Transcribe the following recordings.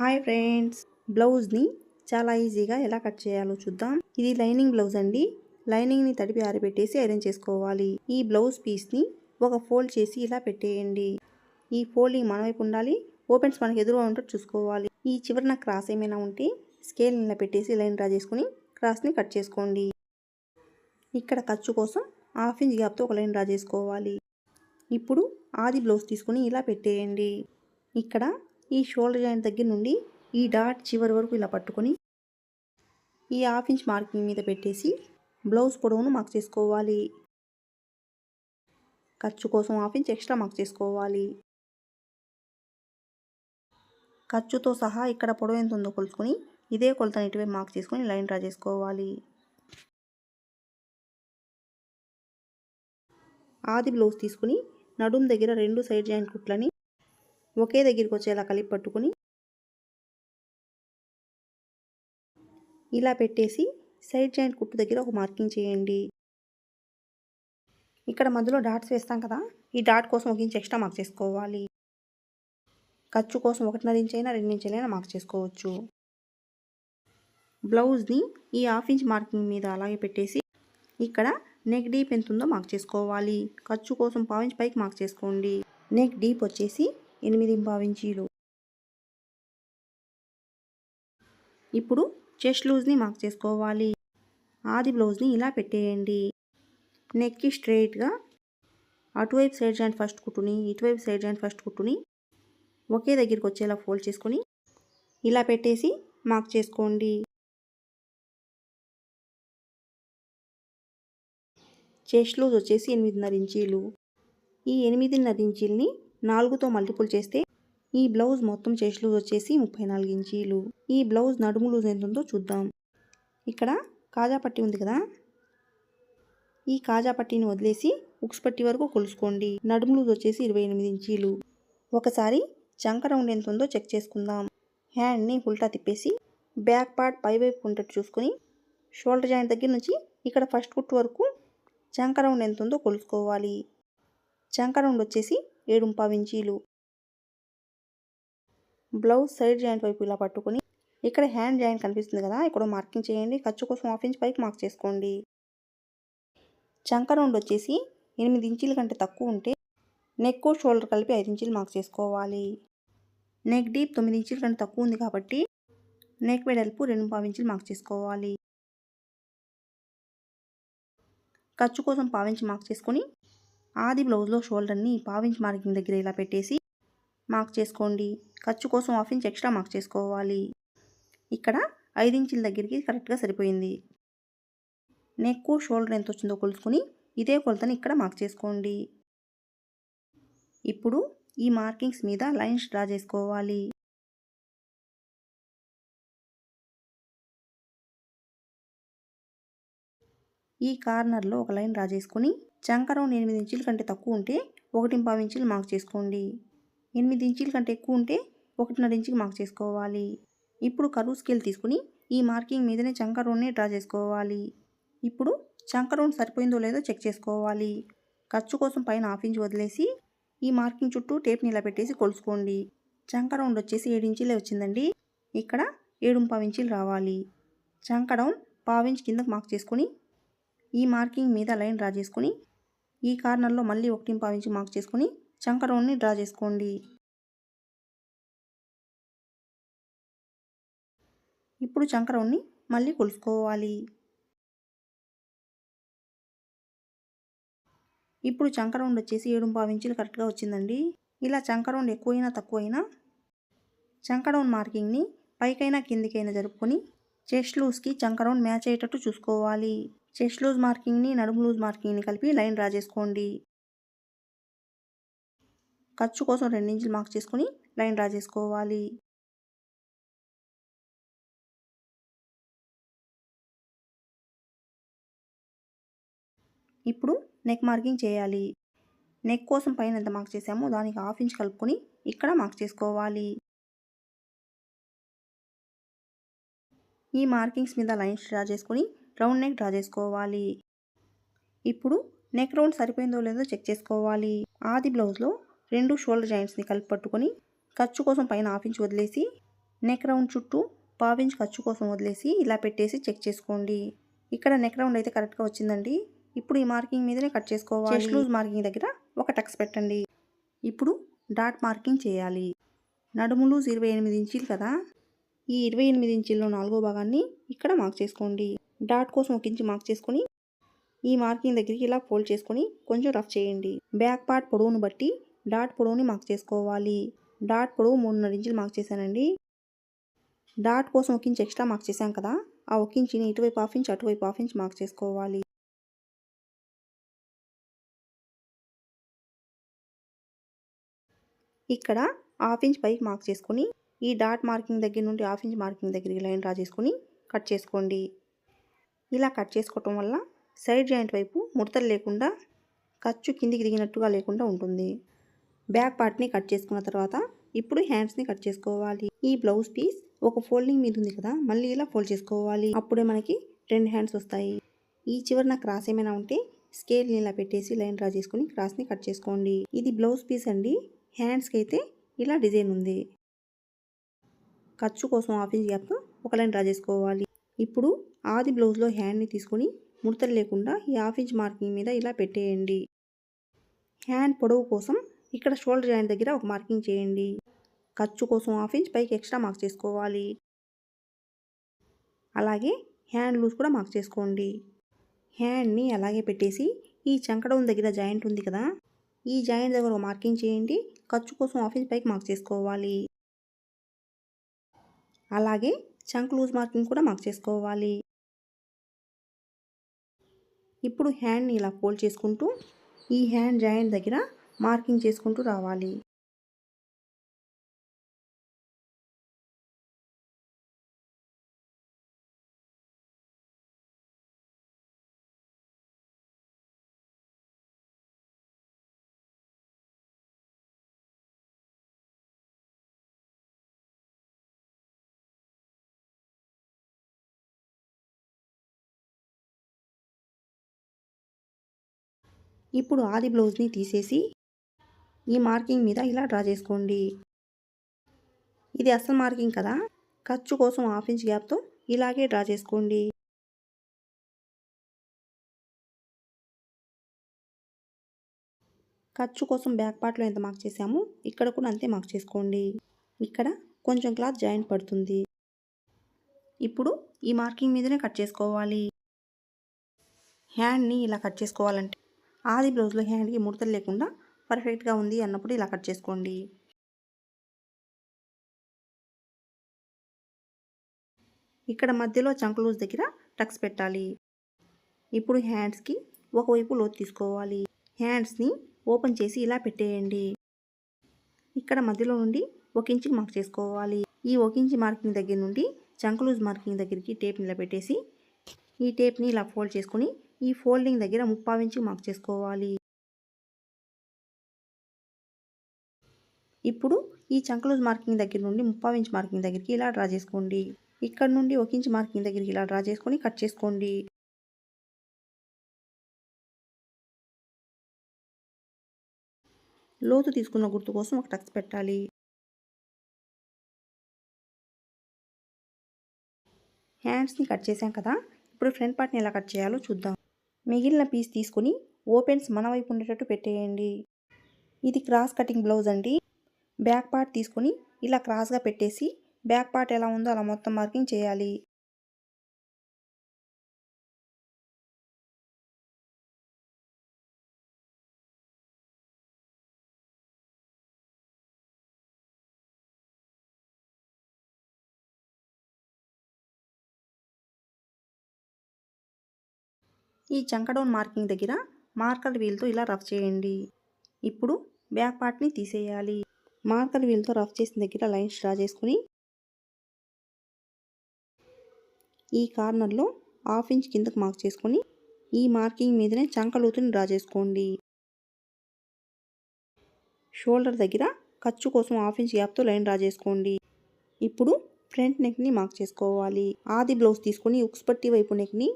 Hi friends. బ్లౌజ్ని చాలా ఈజీగా ఎలా కట్ చేయాలో చూద్దాం. ఇది లైనింగ్ బ్లౌజ్ అండి. లైనింగ్ని తడిపి ఆరబెట్టేసి ఐరన్ చేసుకోవాలి. ఈ బ్లౌజ్ పీస్ని ఒక ఫోల్డ్ చేసి ఇలా పెట్టేయండి. ఈ ఫోల్డింగ్ మన వైపు ఉండాలి. ఓపెన్స్ మనకి ఎదురుగా ఉంటే చూసుకోవాలి. ఈ చివరిన క్రాస్ ఏమైనా ఉంటే స్కేల్ ఇలా పెట్టేసి లైన్ డ్రా చేసుకుని క్రాస్ని కట్ చేసుకోండి. ఇక్కడ ఖర్చు కోసం హాఫ్ ఇంచ్ గ్యాప్తో ఒక లైన్ డ్రా చేసుకోవాలి. ఇప్పుడు ఆది బ్లౌజ్ తీసుకుని ఇలా పెట్టేయండి. ఇక్కడ ఈ షోల్డర్ జాయింట్ దగ్గర నుండి ఈ డాట్ చివరి వరకు ఇలా పట్టుకొని ఈ హాఫ్ ఇంచ్ మార్కింగ్ మీద పెట్టేసి బ్లౌజ్ పొడవును మార్క్ చేసుకోవాలి. ఖర్చు కోసం హాఫ్ ఇంచ్ ఎక్స్ట్రా మార్క్ చేసుకోవాలి. ఖర్చుతో సహా ఇక్కడ పొడవు ఎంత ఉందో కొలుసుకొని ఇదే కొలతని ఇటువైపు మార్క్ చేసుకొని లైన్ డ్రా చేసుకోవాలి. ఆది బ్లౌజ్ తీసుకుని నడుం దగ్గర రెండు సైడ్ జాయింట్ కుట్లని ఒకే దగ్గరికి వచ్చేలా కలిపి పట్టుకుని ఇలా పెట్టేసి సైడ్ జాయింట్ కుట్టు దగ్గర ఒక మార్కింగ్ చేయండి. ఇక్కడ మధ్యలో డాట్స్ వేస్తాం కదా ఈ డాట్ కోసం ఒక ఇంచ్ ఎక్స్ట్రా మార్క్ చేసుకోవాలి. ఖర్చు కోసం ఒకటిన్నర ఇంచ్ అయినా రెండు ఇంచులైనా మార్క్ చేసుకోవచ్చు. బ్లౌజ్ని ఈ హాఫ్ ఇంచ్ మార్కింగ్ మీద అలాగే పెట్టేసి ఇక్కడ నెక్ డీప్ ఎంత ఉందో మార్క్ చేసుకోవాలి. ఖర్చు కోసం పావు ఇంచ్ పైకి మార్క్ చేసుకోండి. నెక్ డీప్ వచ్చేసి ఎనిమిది పావించీలు ఇప్పుడు చెస్ట్ లూజ్ని మార్క్ చేసుకోవాలి. ఆది బ్లౌజ్ని ఇలా పెట్టేయండి. నెక్కి స్ట్రైట్గా అటువైపు సైడ్ జాయింట్ ఫస్ట్ కుట్టుని ఇటువైపు సైడ్ జాయింట్ ఫస్ట్ కుట్టుని ఒకే దగ్గరికి వచ్చేలా ఫోల్డ్ చేసుకొని ఇలా పెట్టేసి మార్క్ చేసుకోండి. చెస్ట్ లూజ్ వచ్చేసి ఎనిమిదిన్నర ఇంచీలు. ఈ ఎనిమిదిన్నర ఇంచీల్ని నాలుగుతో మల్టిపుల్ చేస్తే ఈ బ్లౌజ్ మొత్తం చెస్ట్ లూజ్ వచ్చేసి ముప్పై నాలుగు ఇంచీలు. ఈ బ్లౌజ్ నడుము లూజ్ ఎంత ఉందో చూద్దాం. ఇక్కడ కాజా పట్టి ఉంది కదా? ఈ కాజా పట్టీని వదిలేసి ఉక్స్ పట్టి వరకు కొలుసుకోండి. నడుము లూజ్ వచ్చేసి ఇరవై ఎనిమిది ఇంచీలు. ఒకసారి చంక రౌండ్ ఎంత ఉందో చెక్ చేసుకుందాం. హ్యాండ్ని ఉల్టా తిప్పేసి బ్యాక్ పార్ట్ పై వైపు ఉండేట్టు చూసుకొని షోల్డర్ జాయింట్ దగ్గర నుంచి ఇక్కడ ఫస్ట్ కుట్టు వరకు చంక రౌండ్ ఎంత ఉందో కొలుసుకోవాలి. చంక రౌండ్ వచ్చేసి ఏడు ఇంచీలు బ్లౌజ్ సైడ్ జాయింట్ వైపు ఇలా పట్టుకొని ఇక్కడ హ్యాండ్ జాయింట్ కనిపిస్తుంది కదా ఇక్కడ మార్కింగ్ చేయండి. ఖర్చు కోసం హాఫ్ ఇంచ్ పైకి మార్క్ చేసుకోండి. చంక రౌండ్ వచ్చేసి ఎనిమిది ఇంచీల కంటే తక్కువ ఉంటే నెక్ షోల్డర్ కలిపి ఐదు ఇంచీలు మార్క్ చేసుకోవాలి. నెక్ డీప్ తొమ్మిది ఇంచీల కంటే తక్కువ ఉంది కాబట్టి నెక్ వెడల్పు రెండు పావు మార్క్ చేసుకోవాలి. ఖర్చు కోసం పావించి మార్క్ చేసుకొని ఆది బ్లౌజ్లో షోల్డర్ని పావించి మార్కింగ్ దగ్గర ఇలా పెట్టేసి మార్క్ చేసుకోండి. ఖర్చు కోసం హాఫ్ ఇంచ్ ఎక్స్ట్రా మార్క్ చేసుకోవాలి. ఇక్కడ ఐదు ఇంచుల దగ్గరికి కరెక్ట్గా సరిపోయింది. నెక్ షోల్డర్ ఎంత వచ్చిందో కొలుసుకుని ఇదే కొలతని ఇక్కడ మార్క్ చేసుకోండి. ఇప్పుడు ఈ మార్కింగ్స్ మీద లైన్స్ డ్రా చేసుకోవాలి. ఈ కార్నర్లో ఒక లైన్ డ్రా చేసుకొని చంక రౌండ్ ఎనిమిది ఇంచుల కంటే తక్కువ ఉంటే ఒకటి పావు ఇంచులు మార్క్ చేసుకోండి. ఎనిమిది ఇంచుల కంటే ఎక్కువ ఉంటే ఒకటిన్నర ఇంచుకి మార్క్ చేసుకోవాలి. ఇప్పుడు కరువు స్కేల్ తీసుకుని ఈ మార్కింగ్ మీదనే చంక రౌండ్ని డ్రా చేసుకోవాలి. ఇప్పుడు చంక రౌండ్ సరిపోయిందో లేదో చెక్ చేసుకోవాలి. ఖర్చు కోసం పైన హాఫ్ ఇంచ్ వదిలేసి ఈ మార్కింగ్ చుట్టూ టేప్ని ఇలా పెట్టేసి కొలుసుకోండి చంక రౌండ్ వచ్చేసి ఏడు ఇంచులే వచ్చిందండి. ఇక్కడ ఏడు పావు ఇంచులు రావాలి. చంక రౌండ్ పావించి కిందకు మార్క్ చేసుకొని ఈ మార్కింగ్ మీద లైన్ డ్రా చేసుకొని ఈ కార్నర్లో మళ్ళీ ఒకటి పావించి మార్క్ చేసుకొని చంక రౌండ్ని డ్రా చేసుకోండి. ఇప్పుడు చంక రౌండ్ని మళ్ళీ కొలుసుకోవాలి. ఇప్పుడు చంక రౌండ్ వచ్చేసి ఏడు పావించులు కరెక్ట్గా వచ్చిందండి. ఇలా చంక రౌండ్ ఎక్కువైనా తక్కువైనా చంక రౌండ్ మార్కింగ్ని పైకైనా కిందికైనా జరుపుకొని చెస్ట్ లూస్కి చంక రౌండ్ మ్యాచ్ అయ్యేటట్టు చూసుకోవాలి. చెస్ట్ లూజ్ మార్కింగ్ని నడుము లూజ్ మార్కింగ్ని కలిపి లైన్ డ్రా చేసుకోండి. ఖర్చు కోసం రెండించులు మార్క్ చేసుకొని లైన్ డ్రా చేసుకోవాలి. ఇప్పుడు నెక్ మార్కింగ్ చేయాలి. నెక్ కోసం పైన ఎంత మార్క్ చేసామో దానికి హాఫ్ ఇంచ్ కలుపుకొని ఇక్కడ మార్క్ చేసుకోవాలి. ఈ మార్కింగ్స్ మీద లైన్స్ డ్రా చేసుకొని రౌండ్ నెక్ డ్రా చేసుకోవాలి. ఇప్పుడు నెక్ రౌండ్ సరిపోయిందో లేదో చెక్ చేసుకోవాలి. ఆది బ్లౌజ్లో రెండు షోల్డర్ జాయింట్స్ని కలిపి పట్టుకొని ఖర్చు కోసం పైన హాఫ్ ఇంచ్ వదిలేసి నెక్ రౌండ్ చుట్టూ పావించ్ ఖర్చు కోసం వదిలేసి ఇలా పెట్టేసి చెక్ చేసుకోండి. ఇక్కడ నెక్ రౌండ్ అయితే కరెక్ట్గా వచ్చిందండి. ఇప్పుడు ఈ మార్కింగ్ మీదనే కట్ చేసుకోవాలి. లూజ్ మార్కింగ్ దగ్గర ఒక టక్స్ పెట్టండి. ఇప్పుడు డాట్ మార్కింగ్ చేయాలి. నడుము లూజ్ ఇరవై ఎనిమిది ఇంచీలు కదా? ఈ ఇరవై ఎనిమిది ఇంచీల్లో నాలుగో భాగాన్ని ఇక్కడ మార్క్ చేసుకోండి. డాట్ కోసం ఒక ఇంచు మార్క్ చేసుకొని ఈ మార్కింగ్ దగ్గరికి ఇలా ఫోల్డ్ చేసుకొని కొంచెం రఫ్ చేయండి. బ్యాక్ పార్ట్ పొడవును బట్టి డాట్ పొడవుని మార్క్ చేసుకోవాలి. డాట్ పొడవు మూడున్నర ఇంచులు మార్క్ చేశానండి. డాట్ కోసం ఒక ఇంచ్ ఎక్స్ట్రా మార్క్ చేశాం కదా ఆ ఒక ఇంచుని ఇటువైపు హాఫ్ ఇంచ్ అటువైపు హాఫ్ ఇంచ్ మార్క్ చేసుకోవాలి. ఇక్కడ హాఫ్ ఇంచ్ పైకి మార్క్ చేసుకొని ఈ డాట్ మార్కింగ్ దగ్గర నుండి హాఫ్ ఇంచ్ మార్కింగ్ దగ్గరికి లైన్ డ్రా చేసుకొని కట్ చేసుకోండి. ఇలా కట్ చేసుకోవటం వల్ల సైడ్ జాయింట్ వైపు ముడతలు లేకుండా ఖర్చు కిందికి దిగినట్టుగా లేకుండా ఉంటుంది. బ్యాక్ పార్ట్ని కట్ చేసుకున్న తర్వాత ఇప్పుడు హ్యాండ్స్ని కట్ చేసుకోవాలి. ఈ బ్లౌజ్ పీస్ ఒక ఫోల్డింగ్ మీద ఉంది కదా మళ్ళీ ఇలా ఫోల్డ్ చేసుకోవాలి. అప్పుడే మనకి రెండు హ్యాండ్స్ వస్తాయి. ఈ చివరిన క్రాస్ ఏమైనా ఉంటే స్కేల్ని ఇలా పెట్టేసి లైన్ డ్రా చేసుకుని క్రాస్ని కట్ చేసుకోండి. ఇది బ్లౌజ్ పీస్ అండి. హ్యాండ్స్కి అయితే ఇలా డిజైన్ ఉంది. ఖర్చు కోసం ఆఫీస్ గ్యాప్ ఒక లైన్ డ్రా చేసుకోవాలి. ఇప్పుడు ఆది బ్లౌజ్లో హ్యాండ్ని తీసుకొని ముడతలు లేకుండా ఈ హాఫ్ ఇంచ్ మార్కింగ్ మీద ఇలా పెట్టేయండి. హ్యాండ్ పొడవు కోసం ఇక్కడ షోల్డర్ జాయింట్ దగ్గర ఒక మార్కింగ్ చేయండి. ఖర్చు కోసం హాఫ్ ఇంచ్ పైకి ఎక్స్ట్రా మార్క్ చేసుకోవాలి. అలాగే హ్యాండ్ లూజ్ కూడా మార్క్ చేసుకోండి. హ్యాండ్ని అలాగే పెట్టేసి ఈ చంకడం దగ్గర జాయింట్ ఉంది కదా ఈ జాయింట్ దగ్గర ఒక మార్కింగ్ చేయండి. ఖర్చు కోసం హాఫ్ ఇంచ్ పైకి మార్క్ చేసుకోవాలి. అలాగే చంక్ లూజ్ మార్కింగ్ కూడా మార్క్ చేసుకోవాలి. ఇప్పుడు హ్యాండ్ని ఇలా ఫోల్డ్ చేసుకుంటూ ఈ హ్యాండ్ జాయింట్ దగ్గర మార్కింగ్ చేసుకుంటూ రావాలి. ఇప్పుడు ఆది బ్లౌజ్ని తీసేసి ఈ మార్కింగ్ మీద ఇలా డ్రా చేసుకోండి. ఇది అసలు మార్కింగ్ కదా? ఖర్చు కోసం హాఫ్ ఇంచ్ గ్యాప్తో ఇలాగే డ్రా చేసుకోండి. ఖర్చు కోసం బ్యాక్ పార్ట్లో ఎంత మార్క్ చేసామో ఇక్కడ కూడా అంతే మార్క్ చేసుకోండి. ఇక్కడ కొంచెం క్లాత్ జాయింట్ పడుతుంది. ఇప్పుడు ఈ మార్కింగ్ మీదనే కట్ చేసుకోవాలి. హ్యాండ్ని ఇలా కట్ చేసుకోవాలంటే ఆది బ్లౌజ్లో హ్యాండ్కి ముడతలు లేకుండా పర్ఫెక్ట్గా ఉంది అన్నప్పుడు ఇలా కట్ చేసుకోండి. ఇక్కడ మధ్యలో చంకలూజ్ దగ్గర టక్స్ పెట్టాలి. ఇప్పుడు హ్యాండ్స్కి ఒకవైపు లోతు తీసుకోవాలి. హ్యాండ్స్ని ఓపెన్ చేసి ఇలా పెట్టేయండి. ఇక్కడ మధ్యలో నుండి ఒక ఇంచుకి మార్క్ చేసుకోవాలి. ఈ ఒక ఇంచు మార్కింగ్ దగ్గర నుండి చంక్లూజ్ మార్కింగ్ దగ్గరికి టేప్ని ఇలా పెట్టేసి ఈ టేప్ని ఇలా ఫోల్డ్ చేసుకొని ఈ ఫోల్డింగ్ దగ్గర ముప్పావు ఇంచు మార్క్ చేసుకోవాలి. ఇప్పుడు ఈ చంకలూజ్ మార్కింగ్ దగ్గర నుండి ముప్పావు ఇంచ్ మార్కింగ్ దగ్గరికి ఇలా డ్రా చేసుకోండి. ఇక్కడ నుండి ఒక ఇంచ్ మార్కింగ్ దగ్గరికి ఇలా డ్రా చేసుకొని కట్ చేసుకోండి. లోతు తీసుకున్న గుర్తు కోసం ఒక టక్స్ పెట్టాలి. హ్యాండ్స్ని కట్ చేసాం కదా ఇప్పుడు ఫ్రంట్ పార్ట్ని ఎలా కట్ చేయాలో చూద్దాం. మిగిలిన పీస్ తీసుకొని ఓపెన్స్ మన వైపు ఉండేటట్టు పెట్టేయండి. ఇది క్రాస్ కటింగ్ బ్లౌజ్ అండి. బ్యాక్ పార్ట్ తీసుకొని ఇలా క్రాస్గా పెట్టేసి బ్యాక్ పార్ట్ ఎలా ఉందో అలా మొత్తం మార్కింగ్ చేయాలి. ఈ చంకడౌన్ మార్కింగ్ దగ్గర మార్కర్ వీల్తో ఇలా రఫ్ చేయండి. ఇప్పుడు బ్యాక్ పార్ట్ని తీసేయాలి. మార్కర్ వీల్తో రఫ్ చేసిన దగ్గర లైన్స్ డ్రా చేసుకుని ఈ కార్నర్లో హాఫ్ ఇంచ్ కిందకు మార్క్ చేసుకొని ఈ మార్కింగ్ మీదనే చంకలూతుని డ్రా చేసుకోండి. షోల్డర్ దగ్గర ఖర్చు కోసం హాఫ్ ఇంచ్ గ్యాప్తో లైన్ డ్రా చేసుకోండి. ఇప్పుడు ఫ్రంట్ నెక్ని మార్క్ చేసుకోవాలి. ఆది బ్లౌజ్ తీసుకొని ఉక్స్ పట్టి వైపు నెక్ని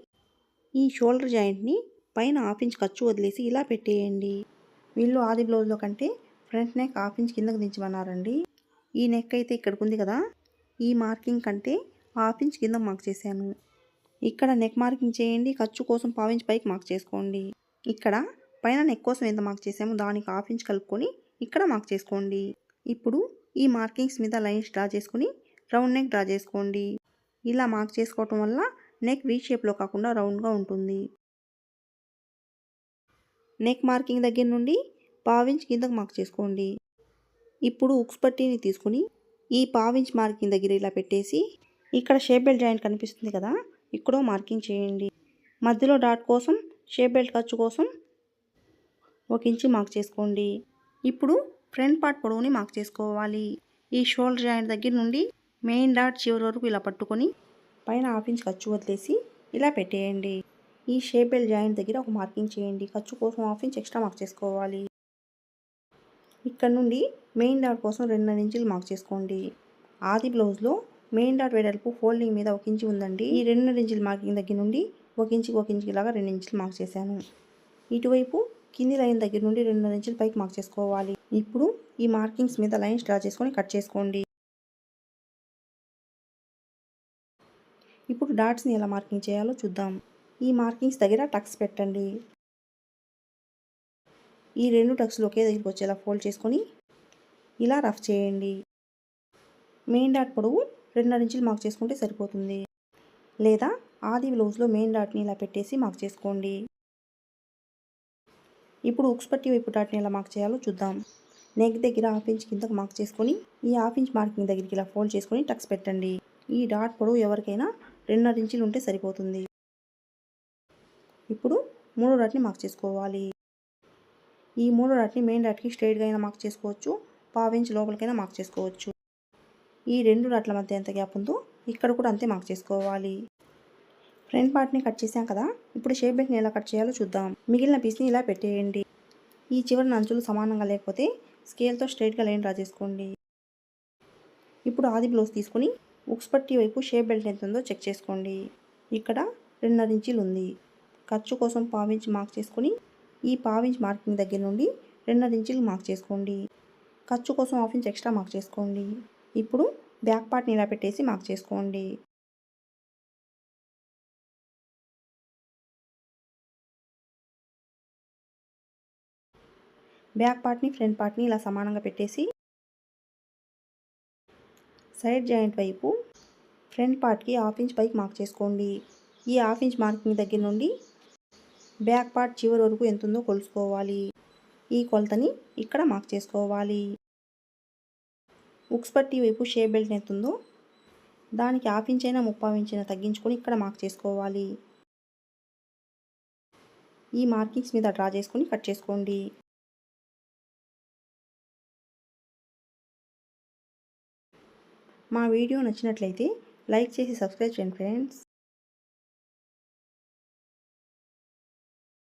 ఈ షోల్డర్ జాయింట్ని పైన హాఫ్ ఇంచ్ ఖర్చు వదిలేసి ఇలా పెట్టేయండి. వీళ్ళు ఆది బ్లౌజ్లో కంటే ఫ్రంట్ నెక్ హాఫ్ ఇంచ్ కిందకు దించమన్నారండి. ఈ నెక్ అయితే ఇక్కడికి ఉంది కదా. ఈ మార్కింగ్ కంటే హాఫ్ ఇంచ్ కింద మార్క్ చేశాను. ఇక్కడ నెక్ మార్కింగ్ చేయండి ఖర్చు కోసం పావించ్ పైకి మార్క్ చేసుకోండి. ఇక్కడ పైన నెక్ కోసం ఎంత మార్క్ చేసామో దానికి హాఫ్ ఇంచ్ కలుపుకొని ఇక్కడ మార్క్ చేసుకోండి. ఇప్పుడు ఈ మార్కింగ్స్ మీద లైన్స్ డ్రా చేసుకుని రౌండ్ నెక్ డ్రా చేసుకోండి. ఇలా మార్క్ చేసుకోవటం వల్ల నెక్ వీ షేప్లో కాకుండా రౌండ్గా ఉంటుంది. నెక్ మార్కింగ్ దగ్గర నుండి పావించ్ కిందకు మార్క్ చేసుకోండి. ఇప్పుడు ఉక్స్ పట్టీని తీసుకుని ఈ పావించ్ మార్కింగ్ దగ్గర ఇలా పెట్టేసి ఇక్కడ షేప్ బెల్ట్ జాయింట్ కనిపిస్తుంది కదా ఇక్కడ మార్కింగ్ చేయండి. మధ్యలో డాట్ కోసం షేప్ బెల్ట్ ఖర్చు కోసం ఒక ఇంచు మార్క్ చేసుకోండి. ఇప్పుడు ఫ్రంట్ పార్ట్ పొడవుని మార్క్ చేసుకోవాలి. ఈ షోల్డర్ జాయింట్ దగ్గర నుండి మెయిన్ డాట్ చివరి వరకు ఇలా పట్టుకొని పైన హాఫ్ ఇంచ్ ఖర్చు వదిలేసి ఇలా పెట్టేయండి. ఈ షేప్ బెల్ జాయింట్ దగ్గర ఒక మార్కింగ్ చేయండి. ఖర్చు కోసం హాఫ్ ఇంచ్ ఎక్స్ట్రా మార్క్ చేసుకోవాలి. ఇక్కడ నుండి మెయిన్ డాట్ కోసం రెండున్నర ఇంచులు మార్క్ చేసుకోండి. ఆది బ్లౌజ్లో మెయిన్ డాట్ వెడల్పు ఫోల్డింగ్ మీద ఒక ఇంచు ఉందండి. ఈ రెండున్నర ఇంచుల మార్కింగ్ దగ్గర నుండి ఒక ఇంచుకి ఒక ఇంచుకి లాగా రెండు ఇంచులు మార్క్ చేశాను. ఇటువైపు కింది లైన్ దగ్గర నుండి రెండున్నర ఇంచులు పైకి మార్క్ చేసుకోవాలి. ఇప్పుడు ఈ మార్కింగ్స్ మీద లైన్స్ డ్రా చేసుకొని కట్ చేసుకోండి. ఇప్పుడు డాట్స్ని ఎలా మార్కింగ్ చేయాలో చూద్దాం. ఈ మార్కింగ్స్ దగ్గర టక్స్ పెట్టండి. ఈ రెండు టక్స్లు ఒకే దగ్గరికి వచ్చేలా ఫోల్డ్ చేసుకొని ఇలా రఫ్ చేయండి. మెయిన్ డాట్ పొడవు రెండున్నర ఇంచులు మార్క్ చేసుకుంటే సరిపోతుంది. లేదా ఆది బ్లౌజ్లో మెయిన్ డాట్ని ఇలా పెట్టేసి మార్క్ చేసుకోండి. ఇప్పుడు ఉక్స్ పట్టి వైపు డాట్ని ఎలా మార్క్ చేయాలో చూద్దాం. నెక్ దగ్గర హాఫ్ ఇంచ్ కిందకు మార్క్ చేసుకొని ఈ హాఫ్ ఇంచ్ మార్కింగ్ దగ్గరికి ఇలా ఫోల్డ్ చేసుకొని టక్స్ పెట్టండి. ఈ డాట్ పొడవు ఎవరికైనా రెండున్నర ఇంచులు ఉంటే సరిపోతుంది. ఇప్పుడు మూడో డాట్ని మార్క్ చేసుకోవాలి. ఈ మూడో డాట్ని మెయిన్ డాట్కి స్ట్రైట్గా అయినా మార్క్ చేసుకోవచ్చు. పావించ్ లోపలికైనా మార్క్ చేసుకోవచ్చు. ఈ రెండు డాట్ల మధ్య ఎంత గ్యాప్ ఉందో ఇక్కడ కూడా అంతే మార్క్ చేసుకోవాలి. ఫ్రంట్ పార్ట్ని కట్ చేసాం కదా ఇప్పుడు షేప్ బెల్ట్ని ఎలా కట్ చేయాలో చూద్దాం. మిగిలిన పీస్ని ఇలా పెట్టేయండి. ఈ చివరిన అంచులు సమానంగా లేకపోతే స్కేల్తో స్ట్రైట్గా లైన్ డ్రా చేసుకోండి. ఇప్పుడు ఆది బ్లౌజ్ తీసుకుని ఉక్స్ పట్టి వైపు షేప్ బెల్ట్ ఎంత ఉందో చెక్ చేసుకోండి. ఇక్కడ రెండున్నర ఇంచీలు ఉంది. ఖర్చు కోసం పావించి మార్క్ చేసుకొని ఈ పావించి మార్కింగ్ దగ్గర నుండి రెండున్నర ఇంచులు మార్క్ చేసుకోండి. ఖర్చు కోసం హాఫ్ ఇంచ్ ఎక్స్ట్రా మార్క్ చేసుకోండి. ఇప్పుడు బ్యాక్ పార్ట్ని ఇలా పెట్టేసి మార్క్ చేసుకోండి. బ్యాక్ పార్ట్ని ఫ్రంట్ పార్ట్ని ఇలా సమానంగా పెట్టేసి సైడ్ జాయింట్ వైపు ఫ్రంట్ పార్ట్కి హాఫ్ ఇంచ్ పైకి మార్క్ చేసుకోండి. ఈ హాఫ్ ఇంచ్ మార్కింగ్ దగ్గర నుండి బ్యాక్ పార్ట్ చివరి వరకు ఎంత ఉందో కొలుసుకోవాలి ఈ కొలతని ఇక్కడ మార్క్ చేసుకోవాలి. ఉక్స్ పట్టి వైపు షేప్ బెల్ట్ ఎంత ఉందో దానికి హాఫ్ ఇంచ్ అయినా ముప్పై ఇంచ్ అయినా తగ్గించుకొని ఇక్కడ మార్క్ చేసుకోవాలి. ఈ మార్కింగ్స్ మీద డ్రా చేసుకొని కట్ చేసుకోండి. మా వీడియో నచ్చినట్లయితే లైక్ చేసి సబ్స్క్రైబ్ చేయండి ఫ్రెండ్స్.